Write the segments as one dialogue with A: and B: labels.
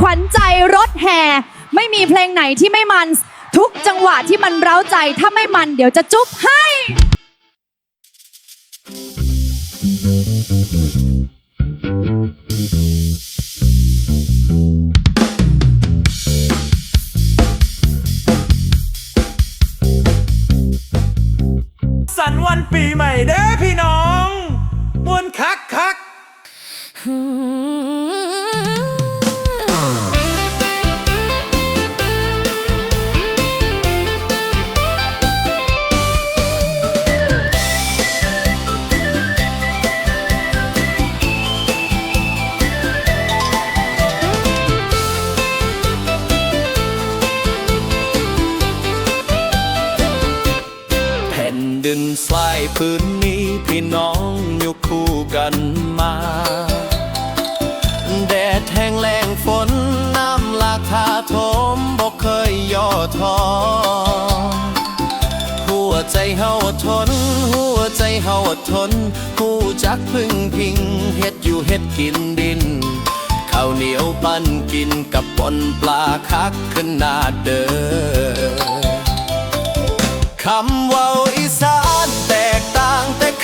A: ขวัญใจรถแห่ ไม่มีเพลงไหนที่ไม่มัน ทุกจังหวะที่มันเร้าใจถ้าไม่มันเดี๋ยวจะจุ๊บให้
B: สันวันปีใหม่เด้อพี่น้อง มวนคักคัก
C: พื้นนี้พี่น้องอยู่คู่กันมา แดดแห้งแล้งฝนน้ำหลากทาโถมบอกเคยย่อท้อหัวใจเฮาอดทน หัวใจเฮาอดทนหูจักพึ่งพิงเฮ็ดอยู่เฮ็ดกินดินข้าวเหนียวปั้นกินกับปนปลาคักขนนาเด้อคำว่าอีสานแตกต่างแต่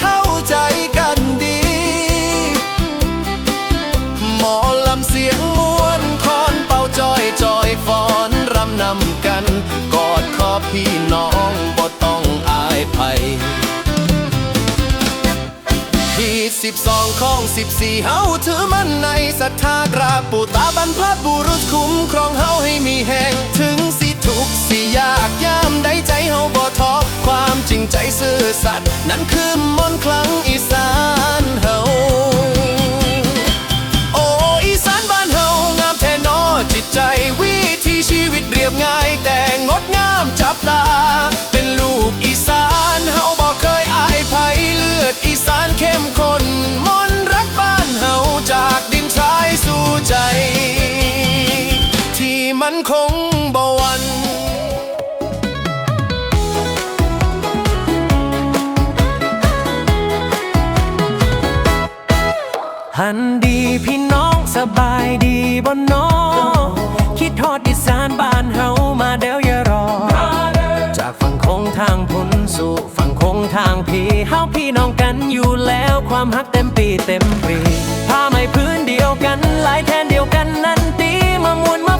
C: เข้าใจกันดี หมอลำเสียงม้วนคอนเป่าจอยจอยฟอนรำนำกัน กอดคอพี่น้องบ่ต้องอายภัยที่สิบสองของสิบสี่เฮาถือมันในศรัทธากราบปู่ตาบรรพบุรุษคุ้มครองเฮาให้มีแห่งถึงสิ ทุกสิยากยามใดใจเฮาบ่ท้อความจริงใจซื่อสัตย์นั่นคือมนคลังอีสานเฮาโอ้อีสานบ้านเฮางามแท้นอจิตใจวิถีชีวิตเรียบง่ายแต่งดงามจับตา เป็นลูกอีสานเฮาบ่เคยอายภัยเลือดอีสานเข้มข้นมนรักบ้านเฮาจากดินทรายสู่ใจ มันคงบ่วัน
B: หันดีพี่น้องสบายดีบ่น้องคิดทอดอีสานบ้านเฮามาเดี๋ยวอย่ารอ จากฝั่งคงทางพุนสู่ฝั่งคงทางพี่เฮาพี่น้องกันอยู่แล้วความฮักเต็มปีเต็มปรีผ้าไหมพื้นเดียวกัน หลายแทนเดียวกันนั่นตีมามวนมา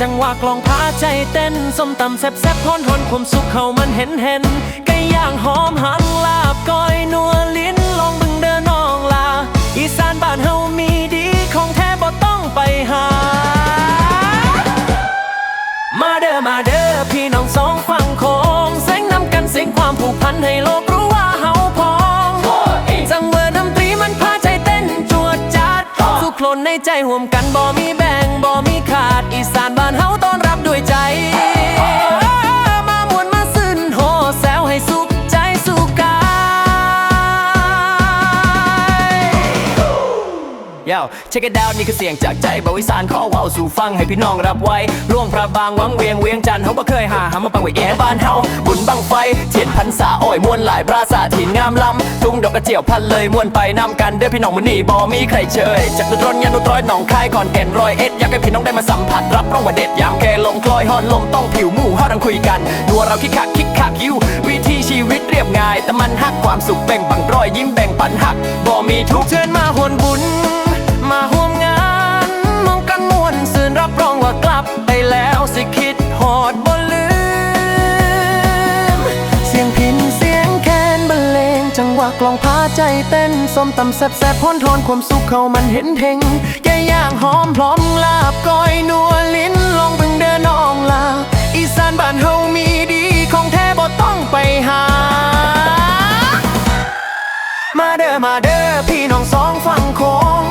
B: จังหวะกลองพาใจเต้นส้มตำแซ่บแซ่บฮอนฮอนความสุขเขามันเห็นเห็นไก่ย่างหอมหันลาบก้อยนัวลิ้นลองบึงเดินนองลา อีสานบ้านเฮามีดีของแท้บ่ต้องไปหา มาเด้อมาเด้อพี่น้องสองฝั่งโค้งเสียงนำกันเสียงความผูกพันให้โลกรู้ว่าเฮาพองจังเวอร์ดนตรีมันพาใจเต้นจวดจัดสุขลนในใจห่วมกันบ่มีแบ่งบ่มีขาดอีสาน เช็คดาวนี่คือเสียงจากใจบวิสานขอเว้าสู่ฟังให้พี่น้องรับไว้ล่วงพระบางวังเวียงเวียงจันทร์เฮาบ่เคยหาหามาปังไว้แย่บ้านเฮาบุญบังไฟเทียนพันษาอ้อยมวนหลายปราสาทถิ่นงามลำทุ่งดอกกระเจียวพันเลยมวนไปนำกันเด้อพี่น้องมื้อนี้บ่มีใครเชยจากตุดรนยันตุดร้อยหนองคายก่อนแก่นร้อยเอ็ดอยากให้พี่น้องได้มาสัมผัสรับรองว่าเด็ดยามแก่ลมคลอยฮอนลมต้องผิวหมู่เฮาดังคุยกันนัวเราคิกคักคิกคักยู่วิธีชีวิตเรียบง่าย แต่มันฮักความสุขแบ่งปันรอยยิ้มแบ่งปันหักบ่มีทุกเชิญมาหวนบุญ ว่ากลับไปแล้วสิคิดหอดบ่ลืม เสียงพินเสียงแคนบรรเลงจังหวะกลองพาใจเต้นส้มตำแซ่บแซ่บพ้นทอนความสุขเขามันเห็นเทงย่ย่างหอมพร้อมลาบก้อยนัวลิ้นลองเบิ่งเดินน้องลา อีสานบ้านเฮามีดีของแท้บ่ต้องไปหา มาเด้อมาเด้อพี่น้องสองฝั่งโค้ง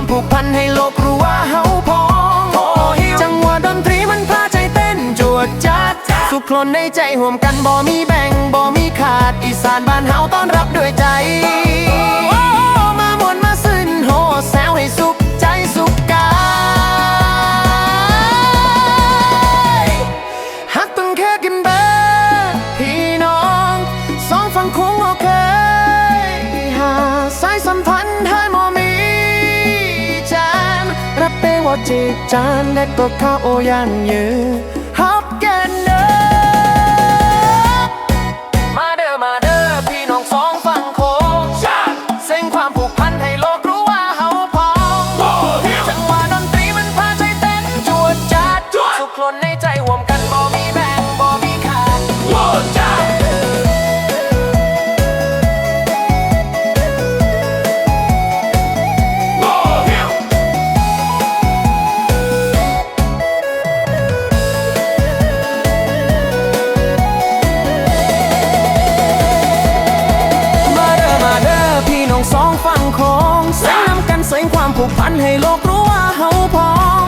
B: ความผูกพันให้โลกรู้ว่าเฮาพองจังหวะดนตรีมันพาใจเต้นจวดจัดสุขลนในใจห่วมกันบ่มีแบ่งบ่มีขาดอีสานบ้านเฮาต้อนรับด้วยใจ ที่จานเด็
C: กก็ข้าโอยันยื โลกรู้ว่าเฮาพอง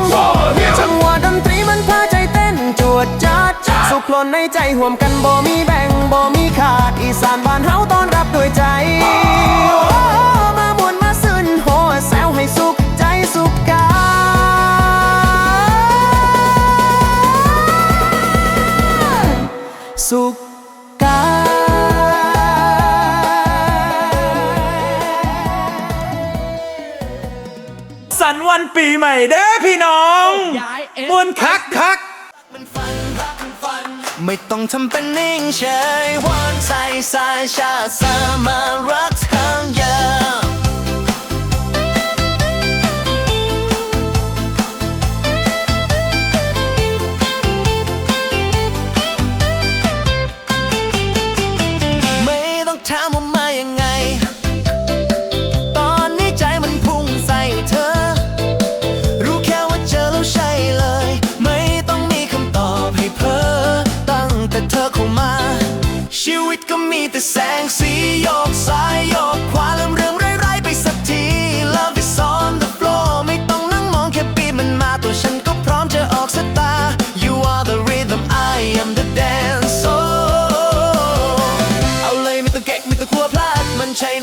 C: จังหวะดนตรีมันพาใจเต้นจวดจัด สุขลนในใจห่วมกันบ่มีแบ่งบ่มีขาด อีสานบ้านเฮาต้อนรับด้วยใจานวั
D: นปีใหม่เด้อพี่น้องมวนคักคัก
C: ไม่ต้องทำเป็นนิ่งเฉยหวอนใจสายชาสมารัก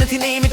C: to name it.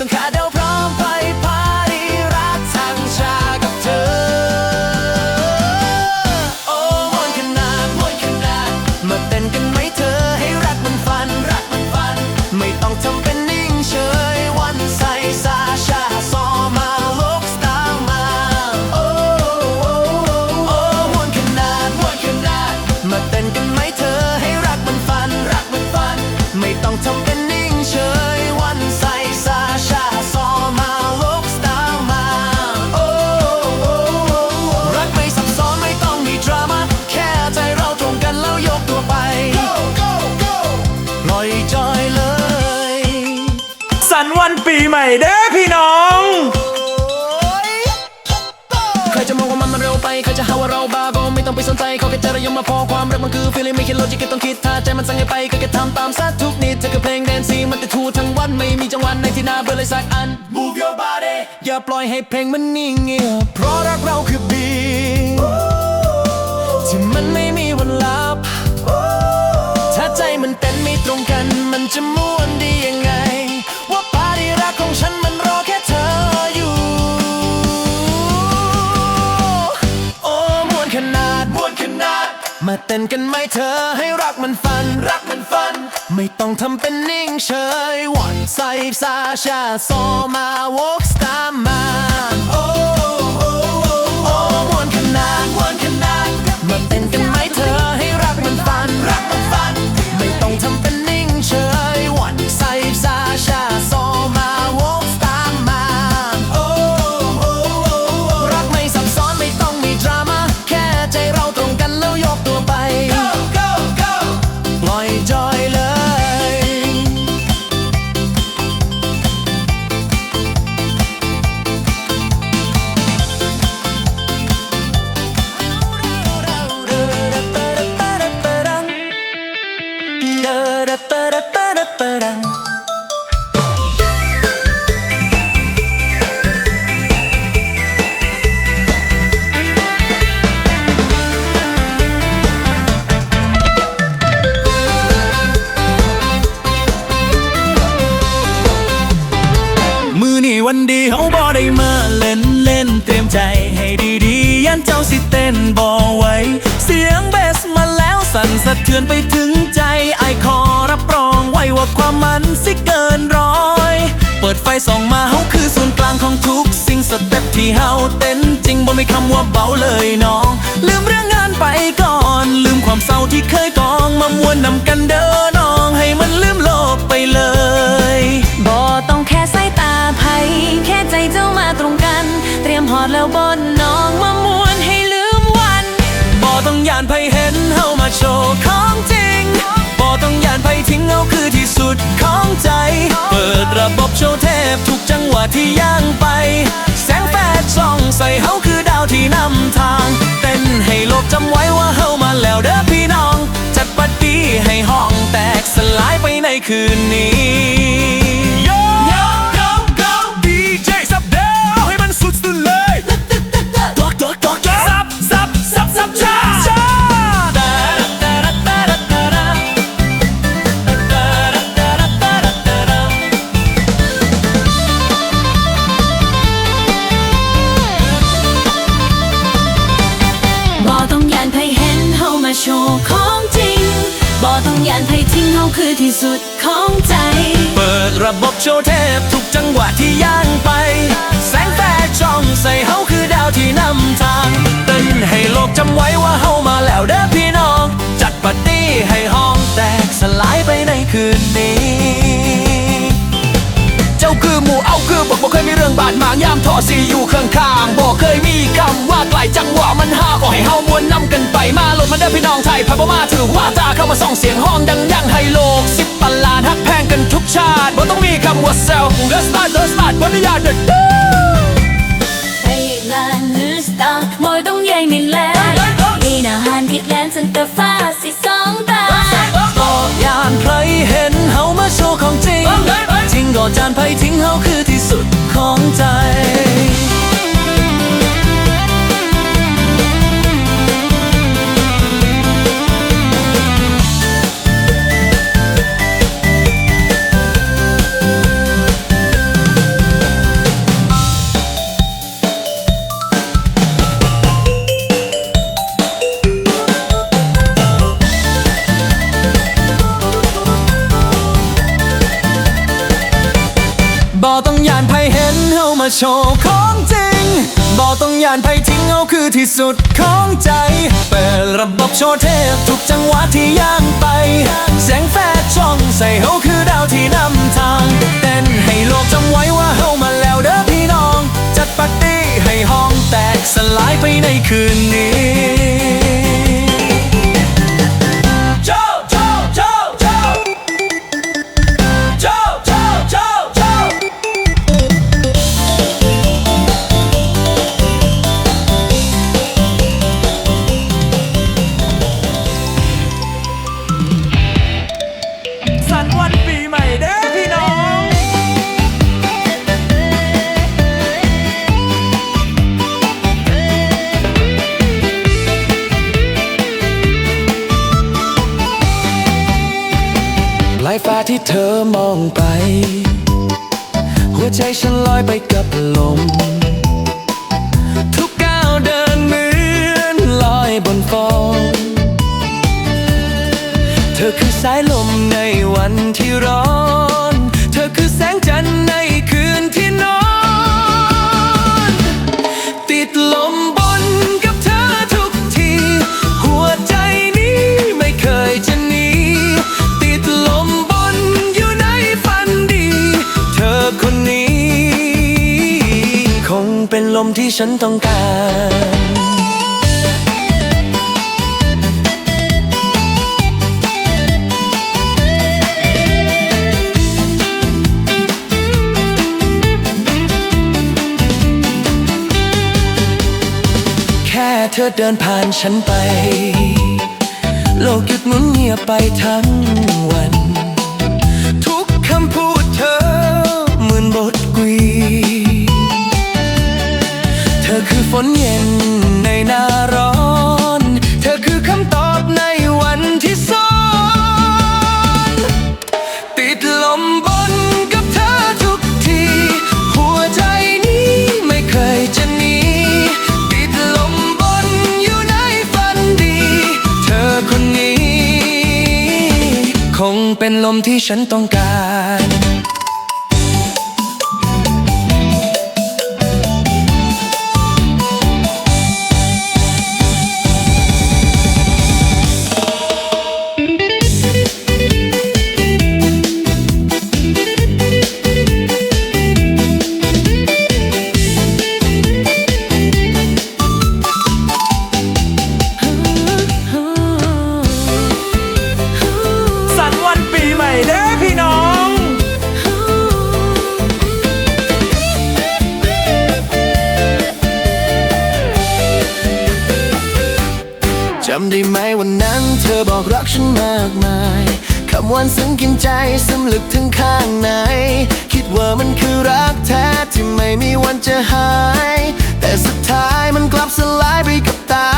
C: มาพอความรักมันคือ feeling ไม่ใช่ logic ก็ต้องคิดถ้าใจมันสั่งให้ไปก็แค่ทำตามซะทุกนิดเธอคืเพลงแดนซิ่งมันจะทูทั้งวันไม่มีจังหวะในที่น่าเบื่อเลยสักอัน move your body อย่าปล่อยให้เพลงมันนิ่งเงียบเพราะรักเราคือบีที่มันไม่มีวันลับถ้าใจมันเต้นไม่ตรงกัน มาเต้นกันไหมเธอให้รักมันฟัน รักมันฟัน ไม่ต้องทำเป็นนิ่งเฉยวันไซซาชาโซมา วกสตามมา เบา
D: เลยน้อง ลืมเรื่องงาน
C: ไปก่อน ลืมความเศร้าที่เคยกองมามวนนำกันเด้อน้อง ให้มันลืมโลกไปเลย
E: บ่ต้องแค่สายตาไผแค่ใจเจ้ามาตรงกัน เตรียมหอดแล้วบนน้องมามวนให้ลืมวัน
C: บ่ต้องยานไปเห็นเฮามาโชว์ของจริงบ่ต้องยานไปทิ้งเฮาคือที่สุดของใจ เปิดระบบโชว์เทพทุกจังหวะที่ย่างไป แสงแฟดส่องใส่เฮาคือดาว ที่นำทาง เต้นให้โลกจำไว้ว่าเฮามาแล้วเด้อพี่น้อง จัดปาร์ตี้ให้ห้องแตกสลายไปในคืนนี้โยโยโยโยดีเต้อ
E: งยานไผทิ้งเขาคือที่สุดของใจ
C: เปิดระบบโชว์เทพทุกจังหวะที่ย่างไป แสงแฟดช่องใส่เขาคือดาวที่นำทางเต้นให้โลกจำไว้ว่าเขามาแล้วเด้อพี่น้อง จัดปาร์ตี้ให้ห้องแตกสลายไปในคืนนี้
B: จ้าคือหมู่เอาคือบอกบอกเคยมีเรื่องบาดหมางยามทอสีอยู่ข้างข้างๆบอกเคยมีคำว่าไกลจังหวะมันห้าบอกให้เฮามวนนำกันไปมาหลดมาเด้อพี่น้องไทยพาบมาถือว่าตาเข้ามาส่องเสียงห้องดังยังให้โลกสิบตลาดฮักแพงกันทุกชาติบ่ต้องมีคำว่าเซลเดอะสตาร์เดอะสตาร์วันนี้อยากเด็ด
E: Hey man, nu stan Mỗi đông dây mình lên Đi nào hàn kiệt lên sân tờ pha xì sóng ta
C: ก็ยานใครเห็นเฮามาโชว์ของจริง จริงก็จานไพทิ้งเฮาคือที่สุดของใจ โชว์ของจริงบ่ต้องยานไผทิ้งเฮาคือที่สุดของใจ เปิดระบบโชว์เทพทุกจังหวะที่ย่างไป แสงแฟดช่องใส่เฮาคือดาวที่นำทางเต้นให้โลกจำไว้ว่าเฮามาแล้วเด้อพี่น้อง จัดปาร์ตี้ให้ห้องแตกสลายไปในคืนนี้ ที่เธอมองไป หัวใจฉันลอยไปกับลม ที่ฉันต้องการแค่เธอเดินผ่านฉันไป โลกหยุดหมุนเงียบไปทั้งวัน นเย็นในหน้าร้อน เธอคือคำตอบในวันที่ซ้อน ติดลมบนกับเธอทุกที หัวใจนี้ไม่เคยจะหนี ติดลมบนอยู่ในฝันดี เธอคนนี้ คงเป็นลมที่ฉันต้องการำได้ไหมวันนั้น เธอบอกรักฉันมากมายคำวันซึ้งกินใจซึมลึกถึงข้างใน คิดว่ามันคือรักแท้ที่ไม่มีวันจะหาย แต่สุดท้ายมันกลับสลายไปกับตา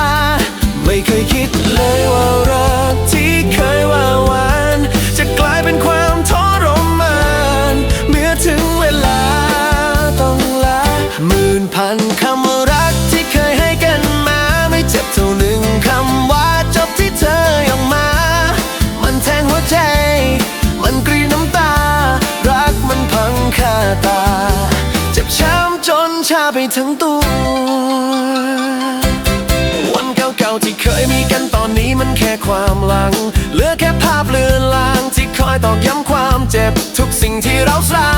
C: ไม่เคยคิดเลยว่ารัก ทั้งตัว วันเก่าๆที่เคยมีกันตอนนี้มันแค่ความหลัง เหลือแค่ภาพเลือนลางที่คอยตอกย้ำความเจ็บ ทุกสิ่งที่เราสร้าง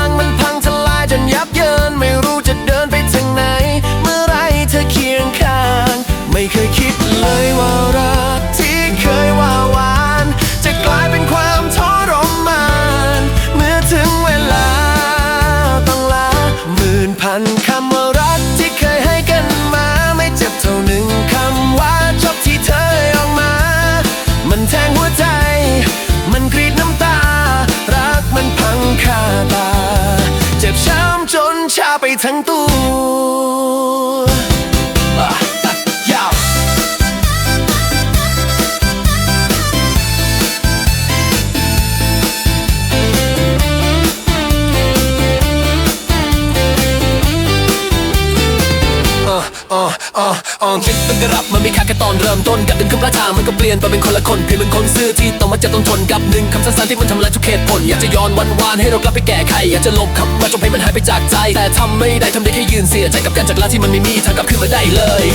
C: อะอะ
B: คิดเป็นกระรับมันม่ค่าแค่ตอนเริ่มต้นกับหนึ่งคำประทามันก็เปลี่ยนไปเป็นคนละคนเพียงเป็นคนซื่อที่ต้องมาเจ็บต้องทนกับหนึ่งคำสั้นๆที่มันทำลายทุกเหตุผลอยากจะย้อนวันวานให้เรากลับไปแก้ไขอยากจะลบคำว่าจงให้มันหายไปจากใจ แต่ทำไม่ได้ทำได้แค่ยืนเสียใจกับการจากลาที่มันไม่มีทางกลับคืนมาได้เลย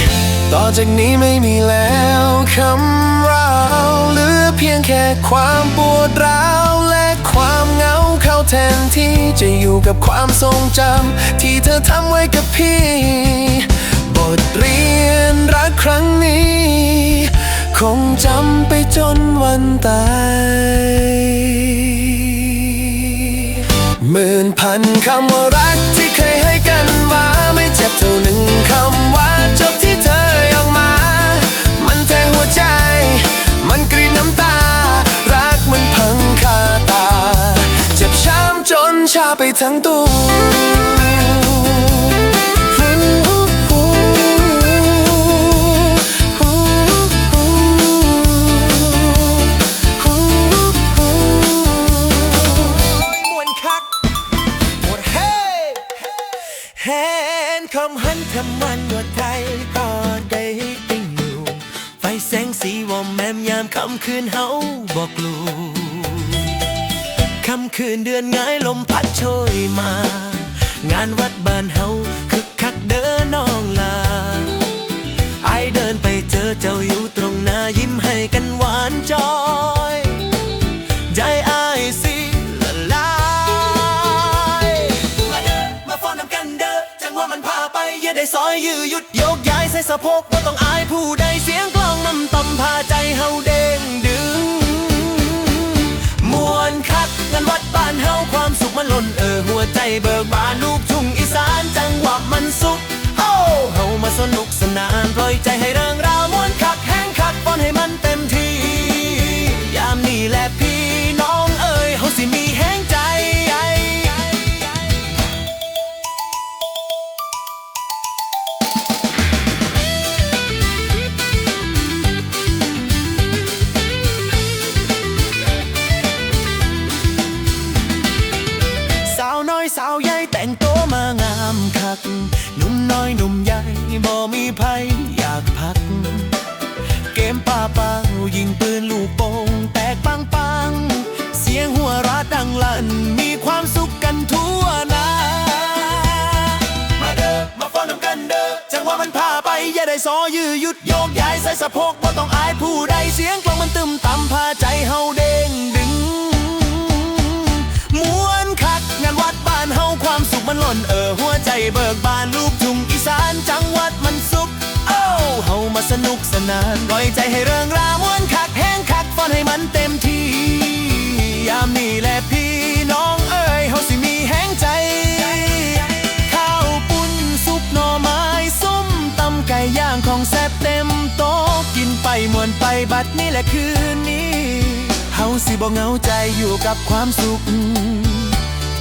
C: ต่อจากนี้ไม่มีแล้วคำราวเหลือเพียงแค่ความปวดร้าวและความเหงาเข้าแทนที่จะอยู่กับความทรงจำที่เธอทำไว้กับพี่ ทเรียนรักครั้งนี้ คงจำไปจนวันตายหมื่นพันคำว่ารักที่เคยให้กันมาไม่เจ็บเท่าหนึ่งคำว่าจบที่เธอออกมา มันแทงหัวใจ มันกรีดน้ำตา รักมันพังคาตา เจ็บช้ำจนชาไปทั้งตัว คืนเฮาบอกลูค่ำคืนเดือนง่ายลมพัดโชยมา งานวัดบ้านเฮาคึกคักเดินน้องลาไอเดินไปเจอเจ้าอยู่ตรงหน้ายิ้มให้กันหวานจอยใจไอสิละลายมาเด้อมาฟ้อนนำกันเด้อจังว่ามันพาไปอย่าได้ซอยยือหยุดโยกย้ายใส่สะโพกว่าต้องอายผู้ใดเสียง เฮาเด้งดึง มวนคักงานวัดบ้านเฮาความสุขมันล้นเออหัวใจเบิกบานลูกทุ่งอีสานจังหวะมันสุขโอ้เฮามาสนุกสนานปล่อยใจให้เรื่องราวมวนคักแห้งคักฟ้อนให้มันเต็มที่ ยามนี้แหละพี่น้องเอ๋ยเฮาสิมีแห้ง ซอยือยุดโยกย้ายใส่สะโพกบ่ต้องอายผู้ใดเสียงกลองมันตึมต่ำพาใจเฮาเด้งดึงมวนคักงานวัดบ้านเฮาความสุขมันล้นเออหัวใจเบิกบานลูกทุ่งอีสานจังหวัดมันสุขเอ้เฮามาสนุกสนานปล่อยใจให้เริงรามวนคักแฮ บัดนี้แหละคืนนี้เฮาสิบ่เหงาใจอยู่กับความสุข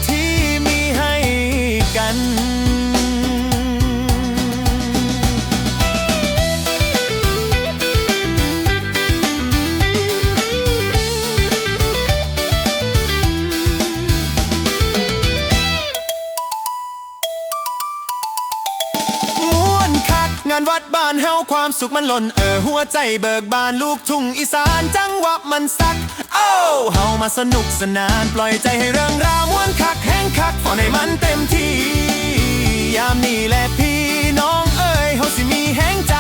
C: ที่มีให้กัน ความสุขมันหล่นเออหัวใจเบิกบานลูกทุ่งอีสานจังหวะมันสักโอ้เฮามาสนุกสนานปล่อยใจให้เรื่องราวม้วนคักแห้งคักฟอในมันเต็มที่ ยามนี้แหละพี่น้องเอ้ยเฮาสิมีแห้งใจ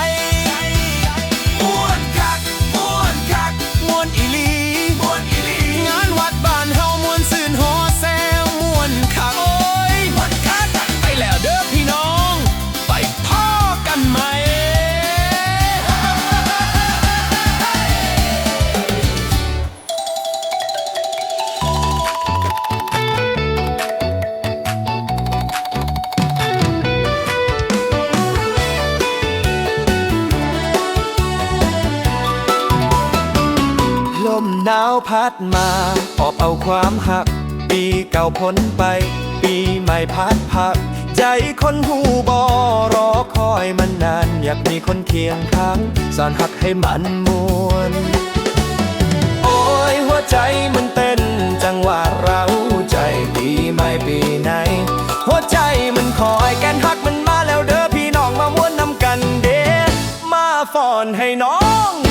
C: หนาวพัดมาออบเอาความหัก ปีเก่าพ้นไป ปีใหม่พัดพัก ใจคนหูบอรอคอยมันนาน อยากมีคนเคียงข้างสอนหักให้มันมวนโอ้ยหัวใจมันเต้น จังหวะเราใจปีใหม่ปีไหน หัวใจมันคอยแกนหักมันมาแล้วเด้อพี่น้องมาม้วนนำกันเด้มาฟอนให้น้อง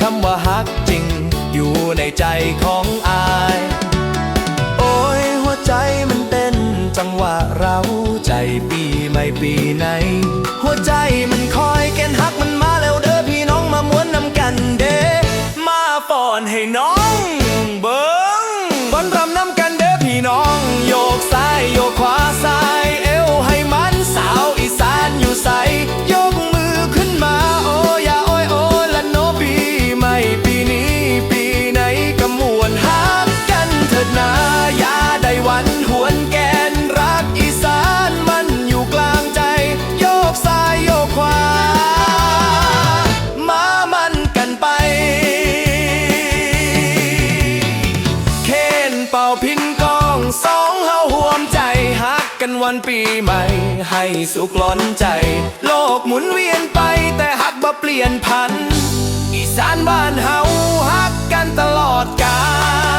C: คำว่าฮักจริง อยู่ในใจของอาย โอ้ยหัวใจมันเต้นจังหวะเราใจปีไม่ปีไหน หัวใจมันคอยแกนฮักมันมาแล้วเด้อพี่น้องมาม้วนนำกันเด้มาป้อนให้น้อง วันปีใหม่ ให้สุขล้นใจ โลกหมุนเวียนไปแต่หักบ่เปลี่ยนพัน อีสานบ้านเฮาหักกันตลอดกาล